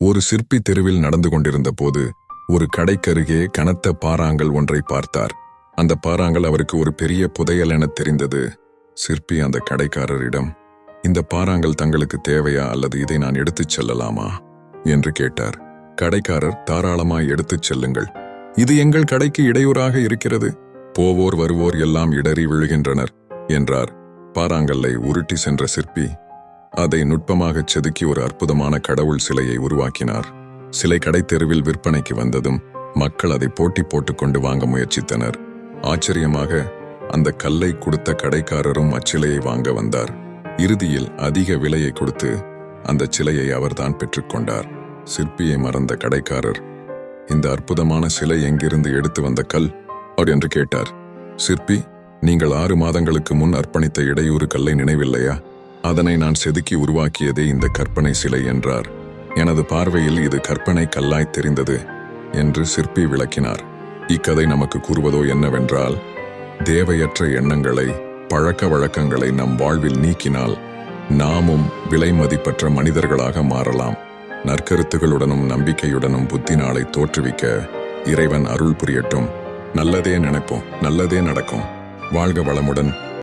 ஒரு சிற்பி தெருவில் நடந்து கொண்டிருந்த போது ஒரு கடைக்கருகே கனத்த பாறாங்கல் ஒன்றை பார்த்தார். அந்த பாறாங்கல் அவருக்கு ஒரு பெரிய புதையல் என தெரிந்தது. சிற்பி அந்த கடைக்காரரிடம் இந்த பாறாங்கல் தங்களுக்கு தேவையா அல்லது இதை நான் எடுத்துச் செல்லலாமா? என்று கேட்டார். கடைக்காரர் தாராளமாய் எடுத்துச் செல்லுங்கள். இது எங்கள் கடைக்கு இடையூறாக இருக்கிறது. போவோர் வருவோர் எல்லாம் இடறி விழுகின்றனர் என்றார். பாறாங்கல்லை உருட்டி சென்ற சிற்பி அதை நுட்பமாகச் செதுக்கி ஒரு அற்புதமான கடவுள் சிலையை உருவாக்கினார். சிலை கடைத்தெருவில் விற்பனைக்கு வந்ததும் மக்கள் அதை போட்டி போட்டுக்கொண்டு வாங்க முயற்சித்தனர். ஆச்சரியமாக அந்த கல்லை கொடுத்த கடைக்காரரும் அச்சிலையை வாங்க வந்தார். இறுதியில் அதிக விலையை கொடுத்து அந்த சிலையை அவர்தான் பெற்றுக்கொண்டார் சிற்பியை மறந்த கடைக்காரர் இந்த அற்புதமான சிலை எங்கிருந்து எடுத்து வந்த கல்? அவர் என்று கேட்டார். சிற்பி நீங்கள் ஆறு மாதங்களுக்கு முன் அர்ப்பணித்த இடையூறு கல்லை நினைவில்லையா? அதனை நான் செதுக்கி உருவாக்கியதே இந்த கற்பனை சிலை என்றார். எனது பார்வையில் இது கற்பனை கல்லாய் தெரிந்தது என்று சிற்பி விளக்கினார். இக்கதை நமக்கு கூறுவதோ என்னவென்றால் தேவையற்ற எண்ணங்களை பழக்க வழக்கங்களை நம் வாழ்வில் நீக்கினால் நாமும் விலை மதிப்பற்ற மனிதர்களாக மாறலாம். நற்கருத்துகளுடனும் நம்பிக்கையுடனும் புத்தி நாளை தோற்றுவிக்க இறைவன் அருள் புரியட்டும். நல்லதே நினைப்போம் நல்லதே நடக்கும். வாழ்க வளமுடன்